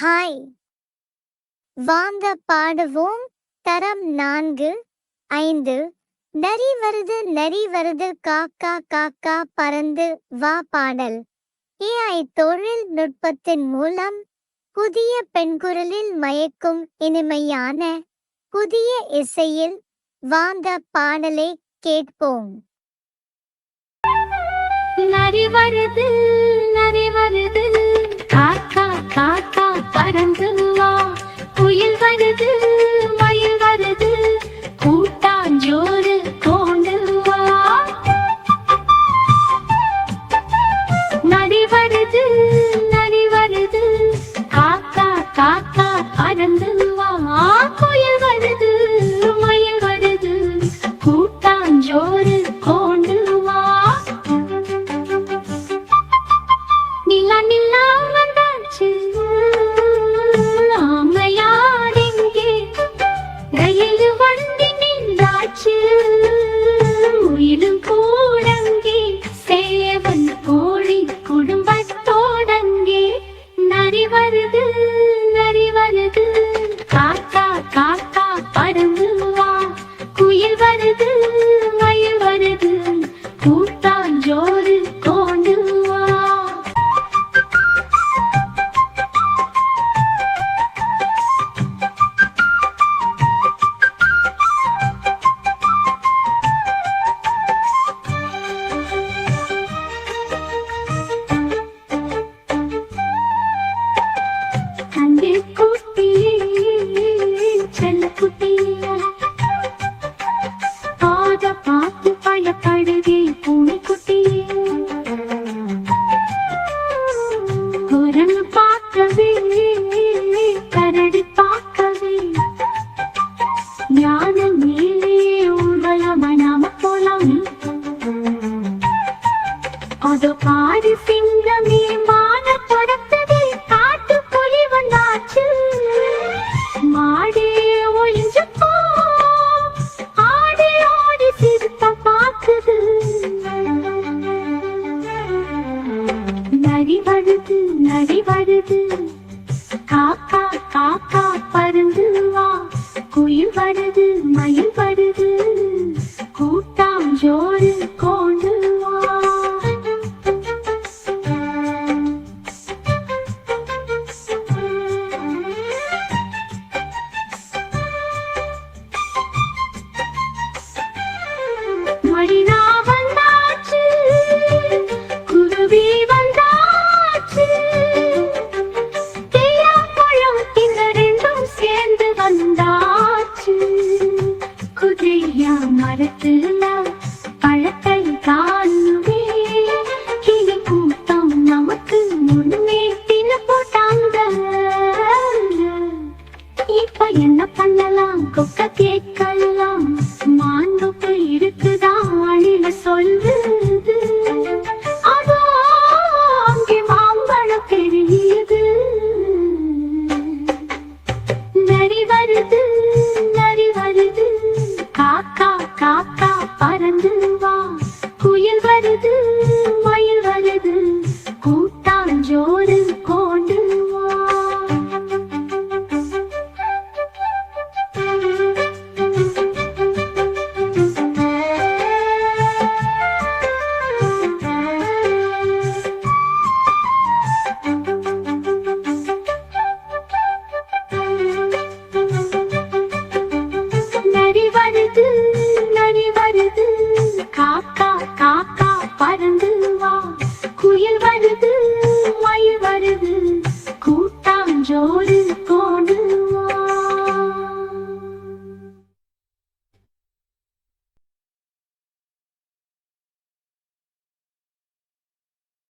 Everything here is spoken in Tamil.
ஹாய் வாங்க பாடுவோம். தரம் நான்கு ஐந்து. நரி வருது நரி வருது காக்கா காக்கா பறந்து வா பாடல். ஏஐ தொழில்நுட்பத்தின் மூலம் புதிய பெண்குரலில் மயக்கும் இனிமையான புதிய இசையில் வாங்க பாடலை கேட்போம். நரி வருது நரி வருது காக்கா புயல் வருது மயில் வருது கூட்டாஞ்சோறு கொண்டு நரி வருது நரி வருது காக்கா காக்கா பறந்து புயல் வருது மயில் வருது கூட்டாஞ்சோறு கொண்டு வா நிலா நிலா வந்தாச்சு. காக்கா காக்கா பருந்து வா. குயில் வருது மயில் வருது. கூட்டாம் ஜோறு கோண்டு வந்தாச்சு குதிரையா மரத்துல பழத்தை காணுவே கிளி கூட்டம் நமக்கு முழு குயில் வருது மயில் வருது கூட்டாஞ்சோறு.